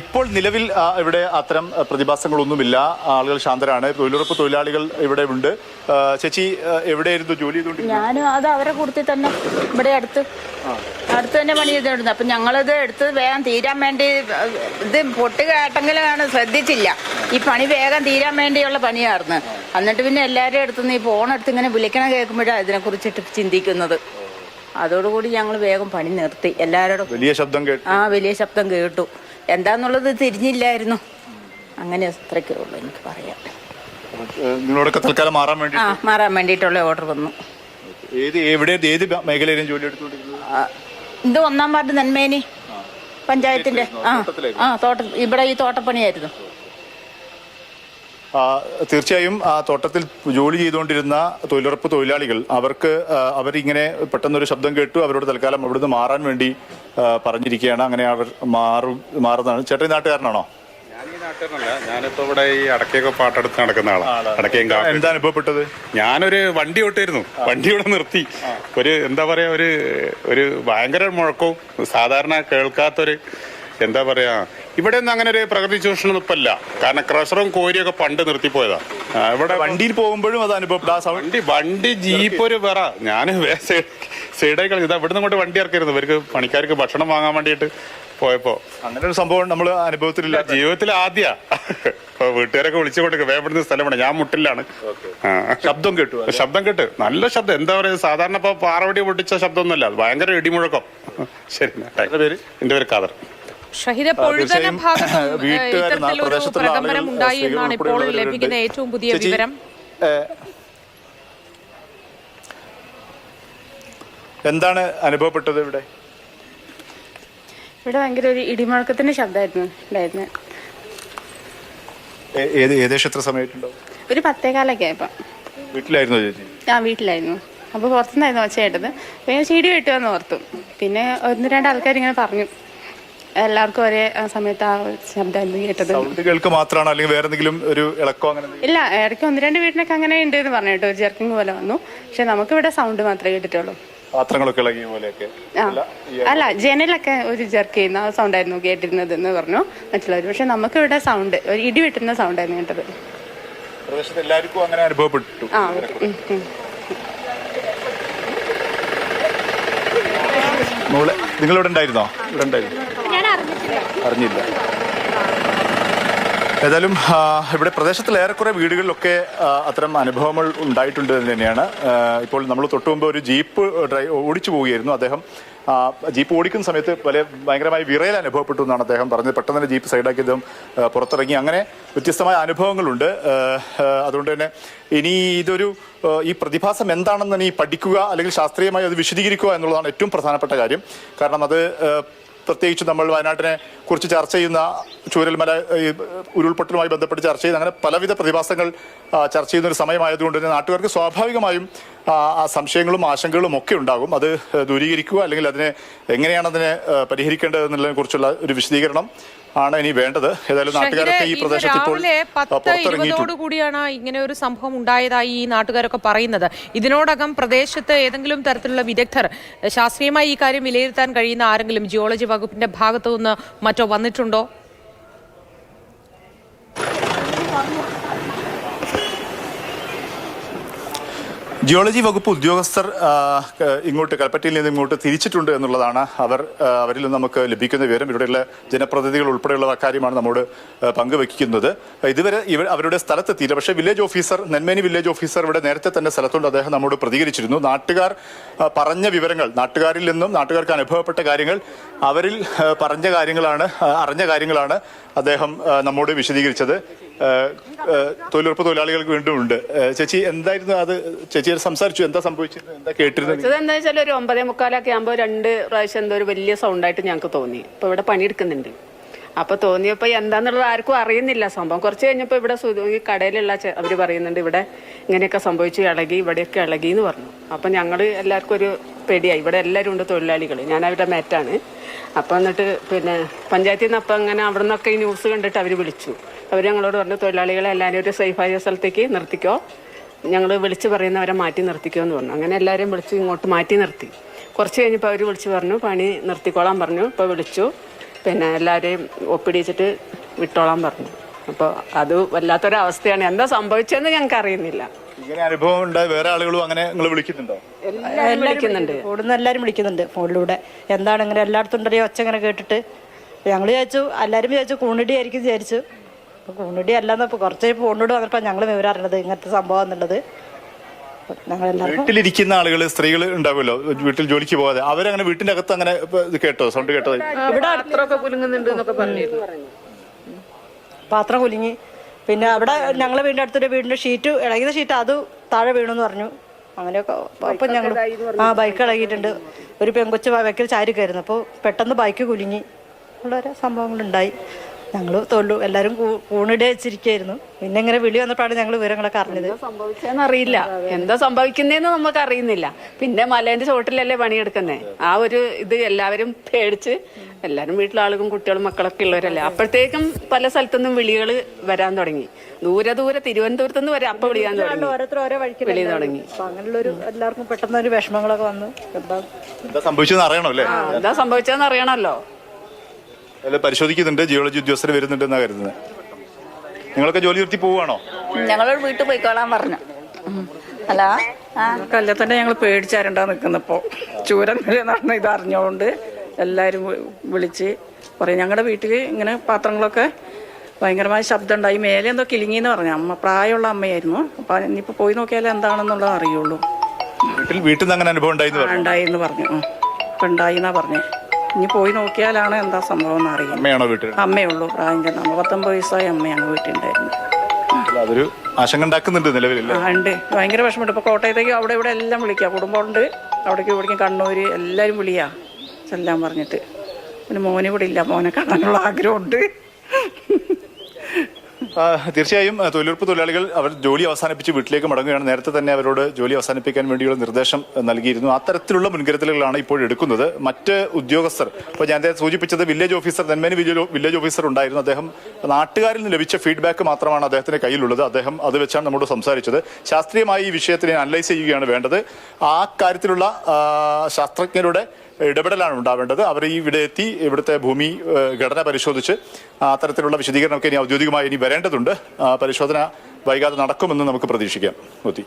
ഇപ്പോൾ നിലവിൽ ഇവിടെ അത്തരം പ്രതിഭാസങ്ങളൊന്നുമില്ല. ആളുകൾ ശാന്തരാണ്. തൊഴിലുറപ്പ് തൊഴിലാളികൾ ഇവിടെ ഉണ്ട്. ചേച്ചി എവിടെ എവിടെയായിരുന്നു ജോലി ചെയ്തുകൊണ്ടിരുന്നത്? ഞാനും അത് അവരെ കൂട്ടത്തിൽ തന്നെ ഇവിടെ അടുത്ത്. അടുത്ത് തന്നെ പണി ചെയ്തിട്ടുണ്ട് അപ്പം ഞങ്ങളിത് എടുത്ത് വേഗം തീരാൻ വേണ്ടി ഇത് പൊട്ട് കേട്ടെങ്കിലാണ് ശ്രദ്ധിച്ചില്ല. ഈ പണി വേഗം തീരാൻ വേണ്ടിയുള്ള പണിയായിരുന്നു. എന്നിട്ട് പിന്നെ എല്ലാവരും അടുത്തുനിന്ന് ഈ ഫോണെടുത്ത് ഇങ്ങനെ വിളിക്കണം കേൾക്കുമ്പോഴാണ് ഇതിനെക്കുറിച്ചിട്ട് ചിന്തിക്കുന്നത്. അതോടുകൂടി ഞങ്ങൾ വേഗം പണി നിർത്തി. എല്ലാവരോടും വലിയ ശബ്ദം കേട്ടു. ആ വലിയ ശബ്ദം കേട്ടു. എന്താന്നുള്ളത് തിരിഞ്ഞില്ലായിരുന്നു. അങ്ങനെ അത്രയ്ക്കേ ഉള്ളൂ എനിക്ക് പറയാം നിങ്ങളോടൊക്കെ തൽക്കാലം മാറാൻ വേണ്ടി ആ മാറാൻ വേണ്ടിയിട്ടുള്ള ഓർഡർ വന്നു. ഏത് എവിടെ ഏത് മേഖലയിലും ജോലി ഇത് ഒന്നാം വാർഡ് നന്മേനി പഞ്ചായത്തിന്റെ. ആ ആ തോട്ട ഇവിടെ ഈ തോട്ടപ്പണിയായിരുന്നു. തീർച്ചയായും ആ തോട്ടത്തിൽ ജോലി ചെയ്തുകൊണ്ടിരുന്ന തൊഴിലുറപ്പ് തൊഴിലാളികൾ അവർക്ക് അവരിങ്ങനെ പെട്ടെന്നൊരു ശബ്ദം കേട്ടു. അവരോട് തൽക്കാലം അവിടുന്ന് മാറാൻ വേണ്ടി പറഞ്ഞിരിക്കുകയാണ്. അങ്ങനെ അവർ മാറും മാറുന്നതാണ്. ചേട്ടൻ നാട്ടുകാരനാണോ? ഞാനിപ്പോ ഇവിടെ ഈ അടക്കയൊക്കെ പാട്ടെടുത്ത് നടക്കുന്ന ആളാണ് അടക്കയും കാപ്പി. എന്താ അനുഭവപ്പെട്ടത്? ഞാനൊരു വണ്ടി ഓട്ടായിരുന്നു വണ്ടി ഇവിടെ നിർത്തി. ഒരു എന്താ പറയാ ഒരു ഒരു ഭയങ്കര മുഴക്കവും സാധാരണ കേൾക്കാത്തൊരു എന്താ പറയാ ഇവിടെ ഒന്നും അങ്ങനെ ഒരു പ്രകൃതി ചൂഷണം ഇപ്പല്ല ഇല്ല. കാരണം ക്രഷറും കോരിയൊക്കെ പണ്ട് നിർത്തിപ്പോയതാ ഇവിടെ വണ്ടിയിൽ പോകുമ്പോഴും അത് അനുഭവപ്പെട്ടു വണ്ടി വണ്ടി ജീപ്പ് ഒരു വേറ. ഞാൻ സൈഡായി കളി ഇതാ ഇവിടുന്ന് ഇങ്ങോട്ട് വണ്ടി ഇറക്കരുത്. ഇവർക്ക് പണിക്കാർക്ക് ഭക്ഷണം വാങ്ങാൻ വേണ്ടിയിട്ട് പോയപ്പോ. അങ്ങനെ ഒരു സംഭവം നമ്മൾ അനുഭവത്തിലില്ല. ജീവിതത്തിൽ ആദ്യ. വീട്ടുകാരൊക്കെ വിളിച്ചു കൊടുക്കുക വേപ്പെടുന്ന സ്ഥലമാണ്. ഞാൻ മുട്ടിലാണ്. ശബ്ദം കേട്ടു ശബ്ദം കേട്ട്. നല്ല ശബ്ദം. എന്താ പറയുക സാധാരണ ഇപ്പൊ പാറവടി പൊട്ടിച്ച ശബ്ദമൊന്നുമല്ല. അത് ഭയങ്കര ഇടിമുഴക്കം. ശരി പേര്? എന്റെ പേര് ഏഹ്, വീട്ടുകാർ പ്രദേശത്തുള്ള ആളുകൾ, ഉണ്ടായി എന്നാണ് ഇപ്പോൾ ലഭിക്കുന്ന ഏറ്റവും പുതിയ വിവരം. എന്താണ് അനുഭവപ്പെട്ടത് ഇവിടെ? ഇവിടെ ഭയങ്കര ഒരു ഇടിമുഴക്കത്തിന്റെ ശബ്ദമായിരുന്നു ഉണ്ടായിരുന്നത് ഏ- ഏത് ഏകദേശം എത്ര സമയത്തുണ്ടാവും ഒരു പത്തേകാലൊക്കെ ആയപ്പോ. വീട്ടിലായിരുന്നു ചേച്ചി? ഞാൻ വീട്ടിലായിരുന്നു. അപ്പൊ പുറത്തുനിന്നായിരുന്നു ഒച്ച കേട്ടത് പിന്നെ ഞാൻ ചീടി വെട്ടുമെന്ന് ഓർത്തു. പിന്നെ ഒന്ന് രണ്ട് ആൾക്കാർ ഇങ്ങനെ പറഞ്ഞു. എല്ലാവർക്കും ഒരേ ആ, സമയത്ത് ആ ശബ്ദമായിരുന്നു കേട്ടത്? സൗണ്ട് കേൾക്ക് മാത്രമാണോ അല്ലെങ്കിൽ വേറെ എന്തെങ്കിലും ഒരു ഇളക്കോ അങ്ങനെ എന്തെങ്കിലും? ഇല്ല ഇടയ്ക്ക് ഒന്ന് രണ്ട് വീട്ടിനൊക്കെ അങ്ങനെ ഉണ്ട് എന്ന് പറഞ്ഞു കേട്ടോ ഒരു ജെർക്കിങ് പോലെ വന്നു. പക്ഷെ നമുക്കിവിടെ സൗണ്ട് മാത്രമേ കേട്ടിട്ടുള്ളൂ. പാത്രങ്ങളൊക്കെ ഇളകിയ പോലെയൊക്കെ അല്ല ജനലൊക്കെ ഒരു ജെർക്ക് ചെയ്യുന്ന ആ സൗണ്ടായിരുന്നു കേട്ടിരുന്നത് എന്ന് പറഞ്ഞു. മറ്റുള്ളവർ പക്ഷെ നമുക്ക് ഇവിടെ സൗണ്ട് ഒരു ഇടി വെട്ടുന്ന സൗണ്ടായിരുന്നു കേട്ടത്. പ്രദേശത്ത് എല്ലാവർക്കും അങ്ങനെ അനുഭവപ്പെട്ടു. ആ. മോളെ നിങ്ങളിവിടെ ഉണ്ടായിരുന്നോ? ഇവിടെ ഉണ്ടായിരുന്നു അറിഞ്ഞില്ല. ഏതായാലും ഇവിടെ പ്രദേശത്തിൽ ഏറെക്കുറെ വീടുകളിലൊക്കെ അത്തരം അനുഭവങ്ങൾ ഉണ്ടായിട്ടുണ്ട് എന്ന് തന്നെയാണ്. ഇപ്പോൾ നമ്മൾ തൊട്ടു മുമ്പ് ഒരു ജീപ്പ് ഡ്രൈ ഓടിച്ചു പോവുകയായിരുന്നു. അദ്ദേഹം ജീപ്പ് ഓടിക്കുന്ന സമയത്ത് വലിയ ഭയങ്കരമായി വിറയൽ അനുഭവപ്പെട്ടു എന്നാണ് അദ്ദേഹം പറഞ്ഞത്. പെട്ടെന്ന് തന്നെ ജീപ്പ് സൈഡാക്കി അദ്ദേഹം പുറത്തിറങ്ങി. അങ്ങനെ വ്യത്യസ്തമായ അനുഭവങ്ങളുണ്ട്. അതുകൊണ്ട് തന്നെ ഇനി ഇതൊരു ഈ പ്രതിഭാസം എന്താണെന്ന് ഇനി പഠിക്കുക അല്ലെങ്കിൽ ശാസ്ത്രീയമായി അത് വിശദീകരിക്കുക എന്നുള്ളതാണ് ഏറ്റവും പ്രധാനപ്പെട്ട കാര്യം. കാരണം അത് പ്രത്യേകിച്ച് നമ്മൾ വയനാട്ടിനെ കുറിച്ച് ചർച്ച ചെയ്യുന്ന ചൂരൽമല ഈ ഉരുൾപൊട്ടലുമായി ബന്ധപ്പെട്ട് ചർച്ച ചെയ്ത് അങ്ങനെ പലവിധ പ്രതിഭാസങ്ങൾ ചർച്ച ചെയ്യുന്ന ഒരു സമയമായതുകൊണ്ട് തന്നെ നാട്ടുകാർക്ക് സ്വാഭാവികമായും ആ, സംശയങ്ങളും ആശങ്കകളും ഒക്കെ ഉണ്ടാകും. അത് ദൂരീകരിക്കുക അല്ലെങ്കിൽ അതിനെ എങ്ങനെയാണ് അതിനെ പരിഹരിക്കേണ്ടതെന്നുള്ളതിനെ പരിഹരിക്കേണ്ടത് എന്നുള്ളതിനെ കുറിച്ചുള്ള ഒരു വിശദീകരണം ആണ് ഇനി വേണ്ടത്. ഏതായാലും നാട്ടുകാരൊക്കെ ഈ പ്രദേശത്ത് ഇപ്പോൾ കൂടിയാണ് ഇങ്ങനെ ഒരു സംഭവം ഉണ്ടായതായി ഈ നാട്ടുകാരൊക്കെ പറയുന്നത്. ഇതിനോടകം പ്രദേശത്ത് ഏതെങ്കിലും തരത്തിലുള്ള വിദഗ്ധർ ശാസ്ത്രീയമായി ഈ കാര്യം വിലയിരുത്താൻ കഴിയുന്ന ആരെങ്കിലും ജിയോളജി വകുപ്പിന്റെ ഭാഗത്തു നിന്ന് മറ്റോ വന്നിട്ടുണ്ടോ? ജിയോളജി വകുപ്പ് ഉദ്യോഗസ്ഥർ ഇങ്ങോട്ട് കൽപ്പറ്റയിൽ നിന്ന് ഇങ്ങോട്ട് തിരിച്ചിട്ടുണ്ട് എന്നുള്ളതാണ് അവർ അവരിൽ നിന്ന് നമുക്ക് ലഭിക്കുന്ന വിവരം. ഇവിടെയുള്ള ജനപ്രതിനിധികൾ ഉൾപ്പെടെയുള്ള കാര്യമാണ് നമ്മോട് പങ്കുവെക്കുന്നത്. ഇതുവരെ ഇവർ അവരുടെ സ്ഥലത്തെത്തിയില്ല. പക്ഷേ village officer Nenmeni village officer ഇവിടെ നേരത്തെ തന്നെ സ്ഥലത്തുണ്ട്. അദ്ദേഹം നമ്മോട് പ്രതികരിച്ചിരുന്നു. നാട്ടുകാർ പറഞ്ഞ വിവരങ്ങൾ നാട്ടുകാരിൽ നിന്നും നാട്ടുകാർക്ക് അനുഭവപ്പെട്ട കാര്യങ്ങൾ അവരിൽ പറഞ്ഞ കാര്യങ്ങളാണ് അറിഞ്ഞ കാര്യങ്ങളാണ് അദ്ദേഹം നമ്മോട് വിശദീകരിച്ചത്. തൊഴിലുറപ്പ് തൊഴിലാളികൾക്ക് വീണ്ടും ഉണ്ട് ചേച്ചി എന്തായിരുന്നു അത്? ചേച്ചി സംസാരിച്ചു. എന്താ സംഭവിച്ചത്? എന്താ കേട്ടിരുന്നത്? എന്താ വെച്ചാൽ ഒരു ഒമ്പതേ മുക്കാലൊക്കെ ആകുമ്പോൾ രണ്ട് പ്രാവശ്യം എന്തോ ഒരു വലിയ സൗണ്ടായിട്ട് ഞങ്ങൾക്ക് തോന്നി. ഇപ്പൊ ഇവിടെ പണിയെടുക്കുന്നുണ്ട്. അപ്പൊ തോന്നിയപ്പോ എന്താന്നുള്ളത് ആർക്കും അറിയുന്നില്ല. സംഭവം കുറച്ച് കഴിഞ്ഞപ്പോൾ ഇവിടെ ഈ കടയിലുള്ള അവർ പറയുന്നുണ്ട് ഇവിടെ ഇങ്ങനെയൊക്കെ സംഭവിച്ചു ഇളകി ഇവിടെയൊക്കെ ഇളകി എന്ന് പറഞ്ഞു. അപ്പൊ ഞങ്ങൾ എല്ലാവർക്കും ഒരു പേടിയായി. ഇവിടെ എല്ലാവരും ഉണ്ട് തൊഴിലാളികൾ ഞാൻ അവരുടെ മേറ്റാണ്. അപ്പൊ എന്നിട്ട് പിന്നെ പഞ്ചായത്തിൽ നിന്ന് അപ്പം അങ്ങനെ അവിടെ നിന്നൊക്കെ ഈ ന്യൂസ് കണ്ടിട്ട് അവർ വിളിച്ചു. അവർ ഞങ്ങളോട് പറഞ്ഞു തൊഴിലാളികളെ എല്ലാവരും ഒരു സേഫായ സ്ഥലത്തേക്ക് നിർത്തിക്കോ. ഞങ്ങൾ വിളിച്ച് പറയുന്നവരെ മാറ്റി നിർത്തിക്കോ എന്ന് പറഞ്ഞു. അങ്ങനെ എല്ലാവരെയും വിളിച്ച് ഇങ്ങോട്ട് മാറ്റി നിർത്തി. കുറച്ച് കഴിഞ്ഞപ്പോൾ അവർ വിളിച്ച് പറഞ്ഞു പണി നിർത്തിക്കോളാൻ പറഞ്ഞു. ഇപ്പോൾ വിളിച്ചു. പിന്നെ എല്ലാവരെയും ഒപ്പിടിച്ചിട്ട് വിട്ടോളാൻ പറഞ്ഞു. അപ്പോൾ അത് വല്ലാത്തൊരവസ്ഥയാണ്. എന്താ സംഭവിച്ചതെന്ന് ഞങ്ങൾക്ക് അറിയുന്നില്ല ഇങ്ങനെ അനുഭവം ഉണ്ടായ വേറെ ആളുകളും അങ്ങനെ നിങ്ങൾ വിളിക്കുന്നുണ്ടോ? വിളിക്കുന്നുണ്ട്. കൂടുന്ന എല്ലാവരും വിളിക്കുന്നുണ്ട് ഫോണിലൂടെ. എന്താണ് ഇങ്ങനെ എല്ലായിടത്തും ഉണ്ടോ ഒച്ച ഇങ്ങനെ കേട്ടിട്ട്. ഞങ്ങൾ വിചാരിച്ചു എല്ലാവരും വിചാരിച്ചു കൂണിടി ആയിരിക്കും വിചാരിച്ചു. അപ്പോൾ കൂണിടി അല്ലെന്ന് ഇപ്പോൾ കുറച്ച് ഫോണിലൂടെ വന്നപ്പോൾ ഞങ്ങൾ വിവരം അറിഞ്ഞത് ഇങ്ങനത്തെ സംഭവം എന്നുള്ളത്. വീട്ടിലിരിക്കുന്ന ആളുകൾ സ്ത്രീകൾ ഉണ്ടാവുമല്ലോ വീട്ടിൽ ജോലിക്ക് പോകാതെ. അവരങ്ങനെ വീട്ടിന്റെ അകത്ത് അങ്ങനെ ഇപ്പൊ കേട്ടോ സൗണ്ട് കേട്ടോ? ഇവിടെ അടുത്തൊക്കെ കുലുങ്ങുന്നുണ്ട് എന്നൊക്കെ പറഞ്ഞിരുന്നു. പാത്രം കുലുങ്ങി. പിന്നെ അവിടെ ഞങ്ങളെ വീടിന്റെ അടുത്തൊരു വീടിന്റെ ഷീറ്റ് ഇളകിയ ഷീറ്റ് അത് താഴെ വീണെന്ന് പറഞ്ഞു. അങ്ങനെയൊക്കെ അപ്പം ഞങ്ങൾ ആ ബൈക്ക് ഇളകിയിട്ടുണ്ട്. ഒരു പെങ്കൊച്ച് ബൈക്കിൽ ചാരി കയറുന്നു. അപ്പോൾ പെട്ടെന്ന് ബൈക്ക് കുലുങ്ങി. ഉള്ള ഓരോ സംഭവങ്ങളുണ്ടായി. ഞങ്ങൾ തൊല്ലു എല്ലാവരും കൂണിടെ വെച്ചിരിക്കുകയായിരുന്നു പിന്നെ ഇങ്ങനെ വിളി വന്നപ്പോഴാണ് ഞങ്ങൾ വിവരങ്ങളൊക്കെ അറിഞ്ഞത്. സംഭവിച്ചതെന്ന് അറിയില്ല എന്താ സംഭവിക്കുന്നതെന്ന് നമുക്ക് അറിയുന്നില്ല പിന്നെ മലേന്റെ ചോട്ടിലല്ലേ പണിയെടുക്കുന്നേ? ആ ഒരു ഇത് എല്ലാവരും പേടിച്ച് എല്ലാവരും വീട്ടിലാളുകളും കുട്ടികളും മക്കളൊക്കെ ഉള്ളവരല്ലേ? അപ്പോഴത്തേക്കും പല സ്ഥലത്തുനിന്നും വിളികൾ വരാൻ തുടങ്ങി. ദൂരെ ദൂരെ തിരുവനന്തപുരത്ത് നിന്ന് വരെ അപ്പൊ വിളിയാൻ തുടങ്ങി. ഓരോരുത്തർ ഓരോ വഴിക്ക് വിളി തുടങ്ങി. അങ്ങനെയുള്ള അങ്ങനെയുള്ളൊരു എല്ലാവർക്കും പെട്ടെന്ന് ഒരു വിഷമങ്ങളൊക്കെ വന്നു. എന്താ? എന്താ സംഭവിച്ചതെന്ന് അറിയണം അല്ലേ എന്താ സംഭവിച്ചതെന്ന് അറിയണമല്ലോ. അല്ല പരിശോധിക്കുന്നുണ്ട്. ജിയോളജി ഉദ്യോഗസ്ഥർ വരുന്നുണ്ട് എന്നാ കരുതുന്നത് നിങ്ങളൊക്കെ ജോലി നിർത്തി പോവുകയാണോ? ഞങ്ങളോട് വീട്ടിൽ പോയിക്കോളാൻ പറഞ്ഞു. അല്ല കല്ല തന്നെ ഞങ്ങൾ പേടിച്ചാരണ്ടാ നിൽക്കുന്നപ്പോൾ ചൂരൻ നടന്ന ഇത് അറിഞ്ഞുകൊണ്ട് എല്ലാവരും വി- വിളിച്ച് പറയും. ഞങ്ങളുടെ വീട്ടിൽ ഇങ്ങനെ പാത്രങ്ങളൊക്കെ ഭയങ്കരമായ ശബ്ദം ഉണ്ടായി മേലെ എന്തോ കിളിങ്ങിന്ന് പറഞ്ഞു. അമ്മ പ്രായമുള്ള അമ്മയായിരുന്നു. അപ്പൊ ഇനിയിപ്പോ പോയി നോക്കിയാലേ എന്താണെന്നുള്ളത് അറിയുള്ളൂ. വീട്ടിൽ വീട്ടിൽ നിന്ന് അങ്ങനെ അനുഭവം ഉണ്ടായിരുന്നു ആ, ഉണ്ടായിന്ന് പറഞ്ഞു. ഇപ്പം ഉണ്ടായി എന്നാ പറഞ്ഞു. ഇനി പോയി നോക്കിയാലാണ് എന്താ സംഭവം എന്ന് അറിയാം അമ്മയാണോ വീട്ടിൽ? അമ്മയുള്ളൂ. പ്രായം ചെന്ന അമ്മ പത്തൊമ്പത് വയസ്സായ അമ്മയാണ് വീട്ടിലുണ്ടായിരുന്നത്. അല്ല, അതൊരു ആശങ്ക ഉണ്ടാക്കുന്നുണ്ട് നിലവിൽ ആ ഉണ്ട്. ഭയങ്കര വിഷമമുണ്ട്. ഇപ്പോൾ കോട്ടയത്തേക്ക് അവിടെ ഇവിടെ എല്ലാം വിളിക്കുക കുടുംബമുണ്ട്. അവിടേക്ക് ഇവിടേക്കും കണ്ണൂര് എല്ലാവരും വിളിയാ. ചെല്ലാൻ പറഞ്ഞിട്ട്. പിന്നെ മോനെ ഇവിടെ ഇല്ല. മോനെ കാണാനുള്ള ആഗ്രഹമുണ്ട്. തീർച്ചയായും തൊഴിലുറപ്പ് തൊഴിലാളികൾ അവർ ജോലി അവസാനിപ്പിച്ച് വീട്ടിലേക്ക് മടങ്ങുകയാണ്. നേരത്തെ തന്നെ അവരോട് ജോലി അവസാനിപ്പിക്കാൻ വേണ്ടിയുള്ള നിർദ്ദേശം നൽകിയിരുന്നു. അത്തരത്തിലുള്ള മുൻകരുതലുകളാണ് ഇപ്പോൾ എടുക്കുന്നത്. മറ്റ് ഉദ്യോഗസ്ഥർ ഇപ്പോൾ ഞാൻ സൂചിപ്പിച്ചത് village officer Nenmeni village officer ഉണ്ടായിരുന്നു. അദ്ദേഹം നാട്ടുകാരിൽ നിന്ന് ലഭിച്ച ഫീഡ്ബാക്ക് മാത്രമാണ് അദ്ദേഹത്തിന്റെ കയ്യിലുള്ളത്. അദ്ദേഹം അത് വെച്ചാണ് നമ്മോട് സംസാരിച്ചത്. ശാസ്ത്രീയമായി ഈ വിഷയത്തിനെ അനലൈസ് ചെയ്യുകയാണ് വേണ്ടത്. ആ കാര്യത്തിലുള്ള ശാസ്ത്രജ്ഞരുടെ ഇടപെടലാണ് ഉണ്ടാവേണ്ടത്. അവർ ഈ ഇവിടെ എത്തി ഇവിടുത്തെ ഭൂമി ഘടന പരിശോധിച്ച് അത്തരത്തിലുള്ള വിശദീകരണമൊക്കെ ഇനി ഔദ്യോഗികമായി ഇനി വരേണ്ടതുണ്ട്. പരിശോധന വൈകാതെ നടക്കുമെന്ന് നമുക്ക് പ്രതീക്ഷിക്കാം. മോത്തി